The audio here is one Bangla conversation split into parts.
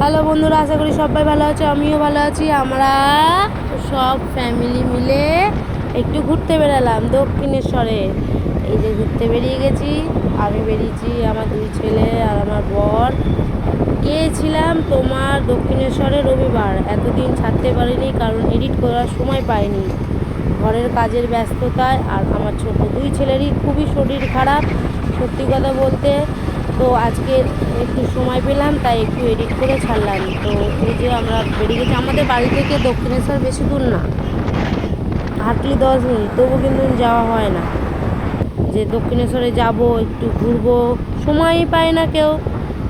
হ্যালো বন্ধুরা, আশা করি সবাই ভালো আছে, আমিও ভালো আছি। আমরা সব ফ্যামিলি মিলে একটু ঘুরতে বেরালাম দক্ষিণেশ্বরে। এই যে ঘুরতে বেরিয়ে গেছি, আমি বেরিয়েছি আমার দুই ছেলে আর আমার বর। গিয়েছিলাম তোমার দক্ষিণেশ্বরে রবিবার, এতদিন ছাড়তে পারিনি, কারণ এডিট করার সময় পাইনি। ঘরের কাজের ব্যস্ততায় আর আমার ছোট দুই ছেলেরই খুবই শরীর খারাপ, সত্যি কথা বলতে। তো আজকে একটু সময় পেলাম, তাই একটু এডিট করে ছাড়লাম। তো এই যে আমরা বেরিয়ে গেছি, আমাদের বাড়ি থেকে দক্ষিণেশ্বর বেশি দূর না। হাঁটলি দশ মিনিট, তবু কিন্তু যাওয়া হয় না। যে দক্ষিণেশ্বরে যাব, একটু ঘুরবো, সময়ই পায় না কেউ।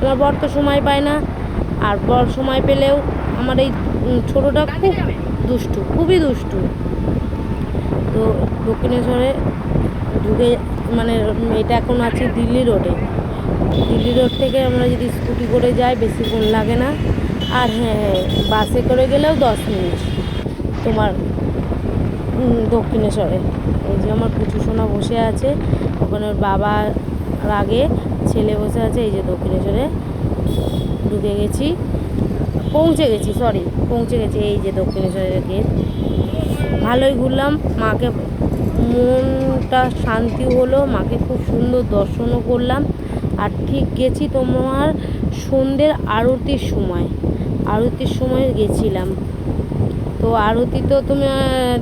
আমার বর তো সময় পায় না। আর বর সময় পেলেও আমার এই ছোটোটা খুব দুষ্টু, খুবই দুষ্টু। তো দক্ষিণেশ্বরে ঢুকে মানে এটা এখন আছে দিল্লি রোডে দিল্লি রোড থেকে আমরা যদি স্কুটি করে যাই বেশিক্ষণ লাগে না। আর হ্যাঁ হ্যাঁ বাসে করে গেলেও দশ মিনিট। তোমার দক্ষিণেশ্বরে। এই যে আমার পুচু সোনা বসে আছে। ওখানে ওর বাবার আগে ছেলে বসে আছে, এই যে দক্ষিণেশ্বরে। ঢুকে গেছি। পৌঁছে গেছি সরি পৌঁছে গেছি। এই যে দক্ষিণেশ্বরের গেট ভালোই ঘুরলাম, মাকে মনটা শান্তি হলো, মাকে খুব সুন্দর দর্শনও করলাম। আর ঠিক গেছি তোমার সন্ধ্যের আরতির সময়। আরতির সময় গেছিলাম। তো আরতি তো তুমি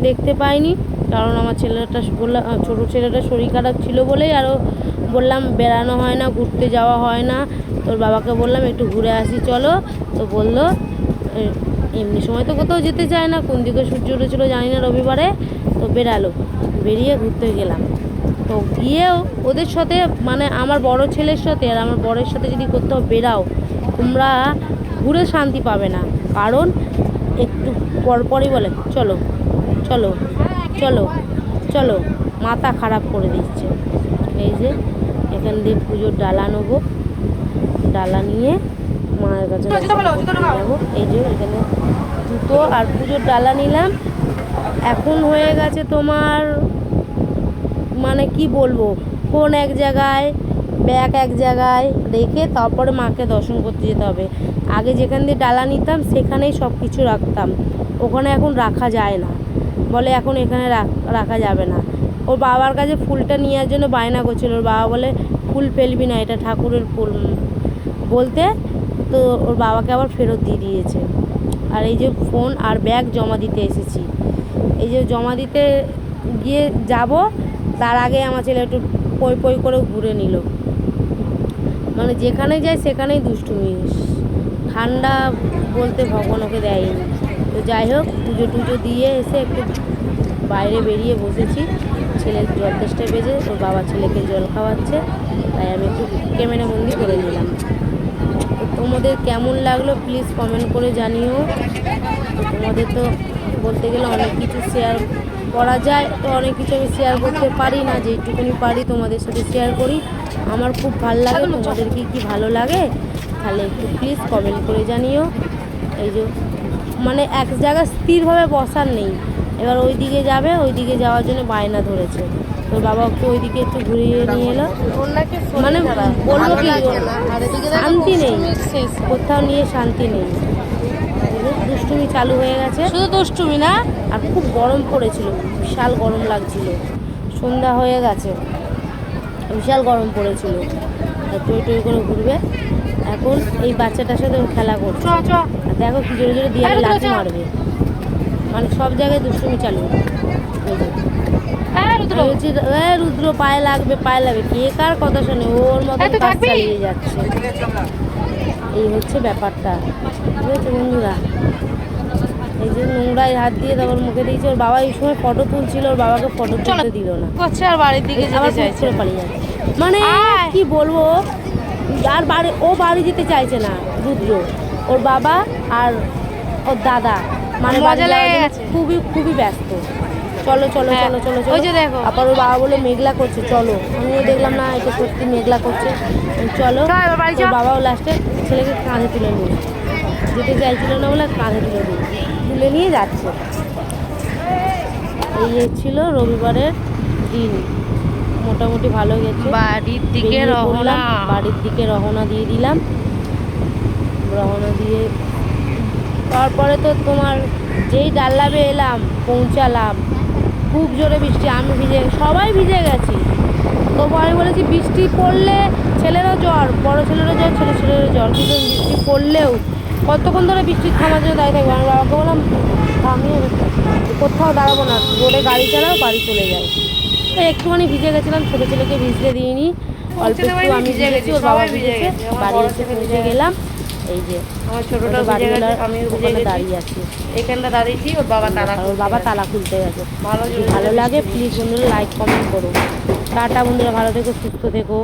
দেখতে পাইনি, কারণ আমার ছেলেটা বললাম ছোটো ছেলেটা শরীর খারাপ ছিল বলেই আরও বললাম, বেড়ানো হয় না, ঘুরতে যাওয়া হয় না। তোর বাবাকে বললাম, একটু ঘুরে আসি, চলো। তো বলল এমনি সময় তো কোথাও যেতে চায় না, কোন দিকে সূর্য উঠেছিলো জানি না রবিবারে। তো বেরালো বেরিয়ে ঘুরতে গেলাম। তো গিয়েও ওদের সাথে মানে আমার বড় ছেলের সাথে আর আমার বরের সাথে যদি কোথাও বেরাও তোমরা ঘুরে শান্তি পাবে না। কারণ একটু পরপরই বলে চলো চলো চলো চলো। মাথা খারাপ করে দিচ্ছে। এই যে এখান দিয়ে পুজোর ডালা নেব। ডালা নিয়ে মায়ের কাছে যাব। এই যে এখানে জুতো আর পুজোর ডালা নিলাম। এখন হয়ে গেছে তোমার মানে কি বলব? ফোন এক জায়গায়, ব্যাগ এক জায়গায় রেখে তারপরে মাকে দর্শন করতে যেতে হবে। আগে যেখান দিয়ে ডালা নিতাম, সেখানেই সব কিছু রাখতাম। ওখানে এখন রাখা যায় না। বলে এখন এখানে রাখ- যাবে না। ওর বাবার কাছে ফুলটা নেওয়ার জন্য বায়না করছিল। ওর বাবা বলে, ফুল ফেলবি না, এটা ঠাকুরের ফুল। বলতে তো ওর বাবাকে আবার ফেরত দিয়ে দিয়েছে। আর এই যে ফোন আর ব্যাগ জমা দিতে এসেছি। এই যে জমা দিতে গিয়ে যাব তার আগে আমার ছেলে একটু পই পই করে ঘুরে নিল। মানে যেখানে যায় সেখানেই দুষ্টুমি। ঠান্ডা বলতে ভগবান ওকে দেয়নি। তো যাই হোক, পুজো টুজো দিয়ে এসে একটু বাইরে বেরিয়ে বসেছি। ছেলের জল তেষ্টা বেজে, ওর বাবা ছেলেকে জল খাওয়াচ্ছে। তাই আমি একটু ক্যামেরা বন্দি করে নিলাম। তো তোমাদের কেমন লাগল প্লিজ কমেন্ট করে জানিও। তোমাদের তো বলতে গেলে অনেক কিছু শেয়ার করা যায় তো অনেক কিছু আমি শেয়ার করতে পারি না যেটুকুনি পারি তোমাদের সাথে শেয়ার করি। আমার খুব ভালো লাগে তোমাদের কি কি ভালো লাগে তাহলে একটু প্লিজ কমেন্ট করে জানিও। এই যে মানে এক জায়গায় স্থিরভাবে বসার নেই। এবার ওই দিকে যাবে ওই দিকে যাওয়ার জন্য বায়না ধরেছে। তোর বাবা একটু ওই দিকে একটু ঘুরিয়ে নিয়ে এলো। মানে বলব? কি শান্তি নেই। কোথাও নিয়ে শান্তি নেই। দুষ্টুমি চালু হয়ে গেছে। শুধু দুষ্টুমি না? আর খুব গরম পড়েছিল বিশাল গরম লাগছিল। সন্ধ্যা হয়ে গেছে বিশাল গরম পড়েছিল। টই টই করে ঘুরবে। এখন এই বাচ্চাটার সাথে ও খেলা করছে। দেখো কি জোরে জোরে দিয়ে চ। মারবে। মানে সব জায়গায় দুষ্টুমি চালু। রুদ্র? বলছি, এ রুদ্র পায়ে লাগবে পায়ে লাগবে। কে কার কথা শোনে? ওর মতো কাজ চালিয়ে যাচ্ছে। এই হচ্ছে ব্যাপারটা। বুঝেছ বন্ধুরা এই যে নোংরায় হাত দিয়ে তারপর মুখে দিয়েছে। ওর বাবা এই সময় ফটো তুলছিল ওর বাবাকে ফটো তুলতে দিল না। করছে আর বাড়ির দিকে যেতে চাইছে পালিয়ে যাচ্ছে। মানে কি বলব? আর বাড়ি ও বাড়ি যেতে চাইছে না রুদ্র। ওর বাবা আর ওর দাদা। মানে। খুবই খুবই ব্যস্ত। চলো চলো হ্যাঁ, চলো চলো চলো। ওই যে দেখো। আবার ওর বাবা বলে মেঘলা করছে চলো। আমিও দেখলাম না এটা সত্যি মেঘলা করছে। চলো। বাবাও লাস্টে ছেলেকে কাঁধে তুলে নিয়ে যেতে চাইছিল না বলে কাঁধে তুলে নিয়ে তুলে নিয়ে যাচ্ছে। এই ছিল রবিবারের দিন। মোটামুটি ভালো গেছে। বাড়ির দিকে রহনা বাড়ির দিকে রহনা দিয়ে দিলাম। রহনা দিয়ে তারপরে তো তোমার যেই ডাল্লাবে এলাম পৌঁছালাম। খুব জোরে বৃষ্টি আমি ভিজে সবাই ভিজে গেছি। তবু আমি বলেছি বৃষ্টি পড়লে ছেলেরও জ্বর বড় ছেলেরও জ্বর ছেলে ছেলেরও জ্বর কিন্তু বৃষ্টি পড়লেও কতক্ষণ ধরে বৃষ্টি থামার জন্য দাঁড়িয়ে থাকবে? আমি বাবাকে বললাম থামিয়ে কোথাও দাঁড়াবো না রোডে গাড়ি চালাও বাড়ি চলে যায় তো একটুখানি ভিজে গেছিলাম ছোটো ছেলেকে ভিজতে দিইনি অল্প একটু আমি ভিজে গেছি, ওর বাবা ভিজে ভিজেছে গেছে, বাড়ি এসে ভিজে গেলাম। এই যে আমার ছোটটা বুঝে গেছে আমি বুঝে গেছি দাঁড়িয়ে আছি। এখানটা দাঁড়িয়েছি ওর বাবা তালা ওর বাবা তালা খুলতে গেছে। ভালো ভালো লাগে প্লিজ বন্ধুরা লাইক কমেন্ট করো। টাটা বন্ধুরা ভালো থেকো সুস্থ থেকো।